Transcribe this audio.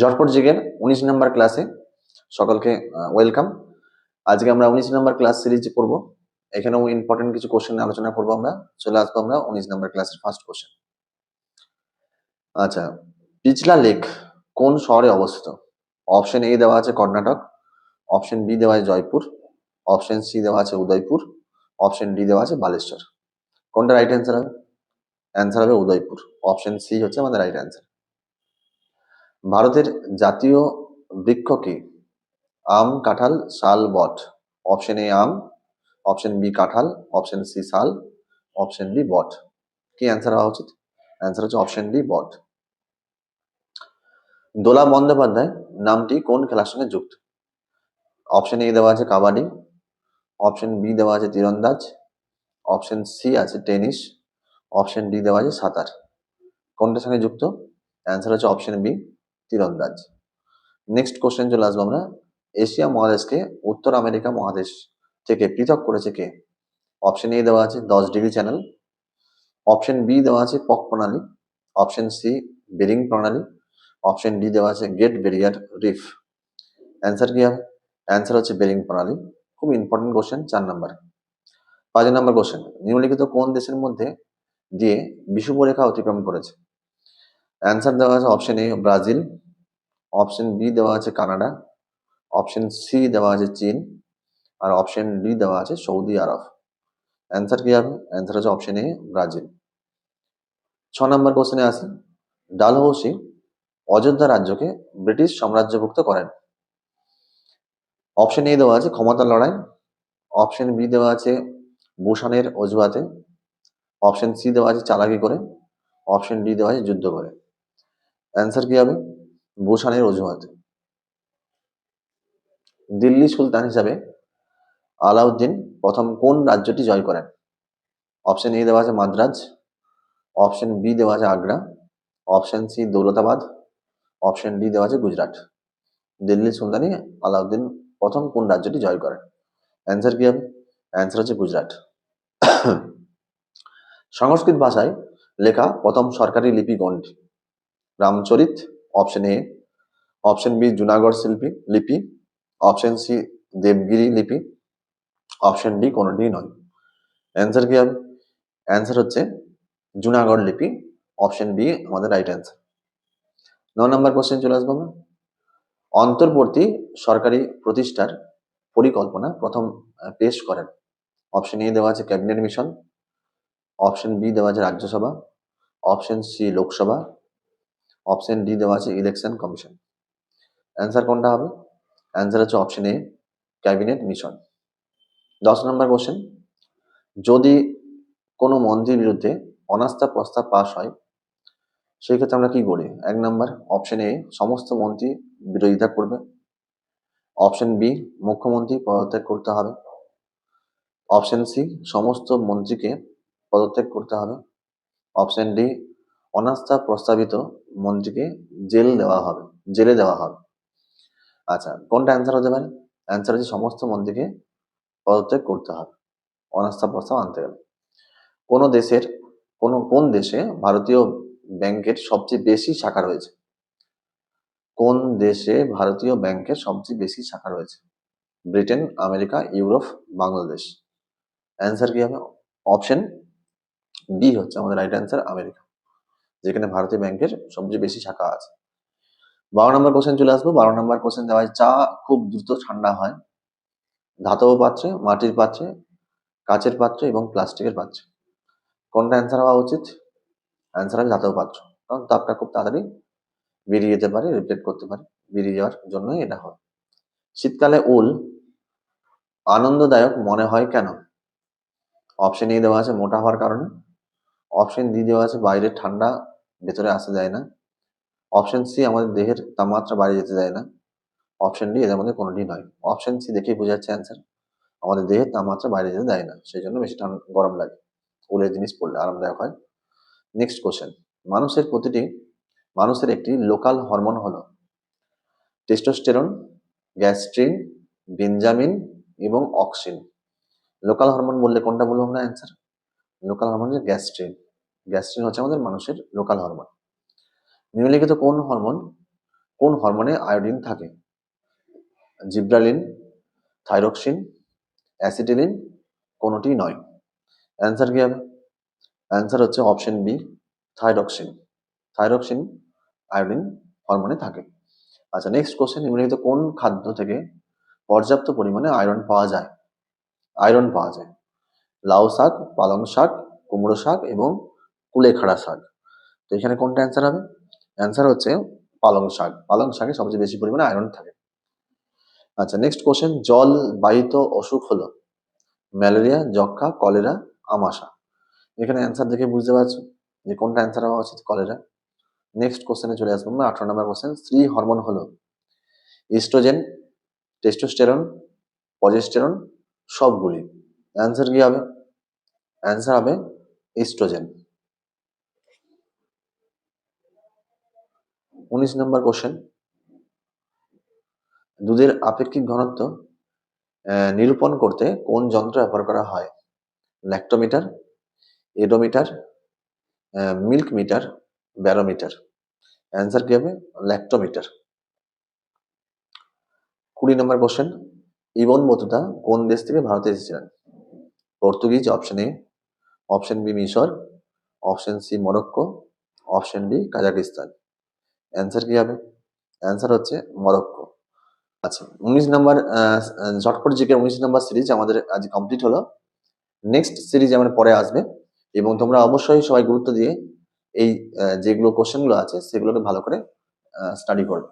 জটপট জিগের উনিশ নম্বর ক্লাসে। সকলকে ওয়েলকাম আজকে আমরা উনিশ নম্বর ক্লাস সিরিজ করব এখানেও ইম্পর্টেন্ট কিছু কোশ্চেন আলোচনা করব আমরা। চলে আসব আমরা উনিশ নম্বর ক্লাসের ফার্স্ট কোশ্চেন আচ্ছা পিছলা লেক কোন শহরে অবস্থিত? অপশন এ দেওয়া আছে কর্ণাটক অপশন বি দেওয়া আছে জয়পুর অপশন সি দেওয়া আছে উদয়পুর অপশন ডি দেওয়া আছে বালেশ্বর। কোনটা রাইট অ্যান্সার হবে? অ্যান্সার হবে উদয়পুর। অপশন সি হচ্ছে আমাদের রাইট অ্যান্সার ভারতের জাতীয় বৃক্ষ কি? আম, কাঁঠাল, শাল, বট। অপশন এ আম, অপশন বি কাঁঠাল, অপশন সি শাল, অপশন ডি বট। কি অ্যান্সার হওয়া উচিত? অ্যান্সার হচ্ছে অপশন ডি বট। দোলা বন্দ্যোপাধ্যায় নামটি কোন খেলার সঙ্গে যুক্ত? অপশন এ দেওয়া আছে কাবাডি, অপশন বি দেওয়া আছে তীরন্দাজ, অপশন সি আছে টেনিস, অপশন ডি দেওয়া আছে সাঁতার। কোনটার সঙ্গে যুক্ত? অ্যান্সার হচ্ছে অপশন বি। তীরন্দাজ। নেক্সট কোশ্চেন চলে আসব আমরা। এশিয়া মহাদেশকে উত্তর আমেরিকা মহাদেশ থেকে পৃথক করেছে কে? অপশন এ দেওয়া আছে দশ ডিগ্রি চ্যানেল অপশন বি দেওয়া আছে পক প্রণালী। অপশন সি বেরিং প্রণালী। অপশন ডি দেওয়া আছে গেট বেরিয়ার রিফ অ্যান্সার কি হবে? অ্যান্সার হচ্ছে বেরিং প্রণালী। খুব ইম্পর্টেন্ট কোশ্চেন চার নাম্বার পাঁচ নম্বর কোশ্চেন নিম্নলিখিত কোন দেশের মধ্যে দিয়ে বিষুবরেখা অতিক্রম করেছে? অ্যান্সার দেওয়া আছে option A Brazil option B দেওয়া আছে কানাডা অপশন সি দেওয়া আছে চীন আর অপশন ডি দেওয়া আছে সৌদি আরব অ্যান্সার কি হবে? অ্যান্সার হচ্ছে অপশন এ ব্রাজিল ছ নম্বর কোশ্চেনে আসি। ডালহৌসি অযোধ্যা রাজ্যকে ব্রিটিশ সাম্রাজ্যভুক্ত করেন। অপশন এ দেওয়া আছে ক্ষমতার লড়াই। অপশন বি দেওয়া আছে বুসানের অজুহাতে। অপশন সি দেওয়া আছে চালাকি করে। অপশন ডি দেওয়া আছে যুদ্ধ করে। অ্যান্সার কি হবে? বুসানের অজুহাত। দিল্লি সুলতান হিসাবে আলাউদ্দিন প্রথম কোন রাজ্যটি জয় করেন? অপশন এ দেওয়া আছে মাদ্রাজ অপশন বি দেওয়া আছে Agra option C Daulatabad option D দেওয়া আছে গুজরাট। দিল্লি সুলতানি আলাউদ্দিন প্রথম কোন রাজ্যটি জয় করেন? অ্যান্সার কি হবে? অ্যান্সার হচ্ছে গুজরাট। সংস্কৃত ভাষায় লেখা প্রথম সরকারি লিপি কোনটি? Ramcharit option A option B Junagadh শিল্পী, লিপি অপশন সি দেবগিরি লিপি অপশন ডি কোনোটি নয়। অ্যান্সার কি হবে? অ্যান্সার হচ্ছে জুনাগড় লিপি অপশন বি আমাদের রাইট অ্যান্সার ন নম্বর কোশ্চেন চলে আসব আমরা। অন্তর্বর্তী সরকারি প্রতিষ্ঠার পরিকল্পনা প্রথম পেশ করেন। অপশন এ দেওয়া আছে ক্যাবিনেট মিশন অপশন বি দেওয়া আছে Rajya Sabha option C Lok Sabha option D দেওয়া আছে ইলেকশন কমিশন অ্যান্সার কোনটা হবে? অ্যান্সার হচ্ছে অপশন এ ক্যাবিনেট মিশন দশ নম্বর কোশ্চেন যদি কোনো মন্ত্রীর বিরুদ্ধে অনাস্থা প্রস্তাব পাশ হয় সেই ক্ষেত্রে আমরা কি করি? এক নম্বর অপশন এ সমস্ত মন্ত্রী বিরোধিতা করবে। অপশন বি মুখ্যমন্ত্রী পদত্যাগ করতে হবে। অপশন সি সমস্ত মন্ত্রীকে পদত্যাগ করতে হবে। অপশন ডি অনাস্থা প্রস্তাবিত মন্ত্রীকে জেল দেওয়া হবে, জেলে দেওয়া হবে। আচ্ছা কোনটা অ্যান্সার হতে পারে? অ্যান্সার হচ্ছে সমস্ত মন্ত্রীকে পদত্যাগ করতে হবে। অনাস্থা প্রস্তাব আনতে গেলে কোন দেশের, কোন কোন দেশে ভারতীয় ব্যাংকের সবচেয়ে বেশি শাখা রয়েছে? কোন দেশে ভারতীয় ব্যাংকের সবচেয়ে বেশি শাখা রয়েছে? Britain, America, Europe, Bangladesh. Answer কি হবে? অপশন বি হচ্ছে আমাদের রাইট অ্যান্সার আমেরিকা। যেখানে ভারতীয় ব্যাংকের সবচেয়ে বেশি শাখা আছে। বারো নম্বর কোশ্চেন চলে আসব। বারো নম্বর কোশ্চেন দেওয়া হয় চা খুব দ্রুত ঠান্ডা হয়। ধাতব পাত্রে, মাটির পাত্রে, কাচের পাত্রে এবং প্লাস্টিকের পাত্রে। কোনটা অ্যান্সার হওয়া উচিত? অ্যান্সার হবে ধাতব পাত্র। কারণ তাপটা খুব তাড়াতাড়ি বেরিয়ে যেতে পারে রিফ্লেক্ট করতে পারে, বেরিয়ে যাওয়ার জন্যই এটা হয়। শীতকালে উল আনন্দদায়ক মনে হয় কেন? অপশন এ দেওয়া আছে মোটা হওয়ার কারণে। অপশন ডি দেওয়া আছে বাইরে ঠান্ডা ভেতরে আসা যায় না। অপশন সি আমাদের দেহের তাপমাত্রা বাইরে যেতে দেয় না। অপশন ডি এদের মধ্যে কোনোটি নয়। অপশন সি দেখেই বোঝা যাচ্ছে অ্যান্সার আমাদের দেহের তাপমাত্রা বাইরে যেতে দেয় না সেই জন্য বেশি ঠান্ডা গরম লাগে। উলের জিনিস পড়লে আরামদায়ক হয়। নেক্সট কোশ্চেন মানুষের প্রতিটি, মানুষের একটি লোকাল হরমোন হলো টেস্টোস্টেরন গ্যাস্ট্রিন বেঞ্জামিন এবং অক্সিন লোকাল হরমোন বললে কোনটা বলব আমরা answer local hormone gastrin gastrin হচ্ছে আমাদের মানুষের লোকাল হরমোন নিম্নলিখিত কোন হরমোন কোন হরমোনে আয়োডিন থাকে? জিব্রালিন থাইরক্সিন অ্যাসিটিলিন কোনোটি নয়। অ্যান্সার কি হবে? অ্যান্সার হচ্ছে option B thyroxine thyroxine iodine হরমোনে থাকে। আচ্ছা নেক্সট কোশ্চেন নিম্নলিখিত কোন খাদ্য থেকে পর্যাপ্ত পরিমাণে আয়রন পাওয়া যায়? আয়রন পাওয়া যায়। লাউ শাক, পালং শাক, কুমড়ো শাক এবং কুলেখাড়া শাক। তো এখানে কোনটা অ্যান্সার হবে? অ্যান্সার হচ্ছে পালং শাক। পালং শাকে সবচেয়ে বেশি পরিমাণে আয়রন থাকে। আচ্ছা নেক্সট কোশ্চেন জল বাহিত অসুখ হলো, ম্যালেরিয়া যক্ষা কলেরা, আমাশা। এখানে অ্যান্সার দেখে বুঝতে পারছ যে কোনটা অ্যান্সার হওয়া উচিত, কলেরা। নেক্সট কোশ্চেনে চলে আসব আমরা, আঠারো নম্বর কোশ্চেন স্ত্রী হরমোন হলো ইস্ট্রোজেন টেস্টোস্টেরন পজেস্টেরন সবগুলি। অ্যান্সার কি হবে? অ্যান্সার হবে ইস্ট্রোজেন উনিশ নম্বর কোশ্চেন দুধের আপেক্ষিক ঘনত্ব নিরূপণ করতে কোন যন্ত্র ব্যবহার করা হয়? Lactometer, odometer milk meter, barometer. Answer কি হবে? ল্যাক্টোমিটার। কুড়ি নম্বর কোশ্চেন ইবন বতুতা কোন দেশ থেকে ভারতে এসেছিলেন? Portuguese option A option B মিশর option C Morocco option D Kazakhstan. Answer কি হবে? অ্যান্সার হচ্ছে মরক্কো আচ্ছা উনিশ নম্বর ঝটপট জিকে উনিশ নম্বর সিরিজ আমাদের আজ কমপ্লিট হলো। নেক্সট সিরিজ আমার পরে আসবে এবং তোমরা অবশ্যই সবাই গুরুত্ব দিয়ে এই যেগুলো কোশ্চেনগুলো আছে সেগুলোকে ভালো করে স্টাডি করবে।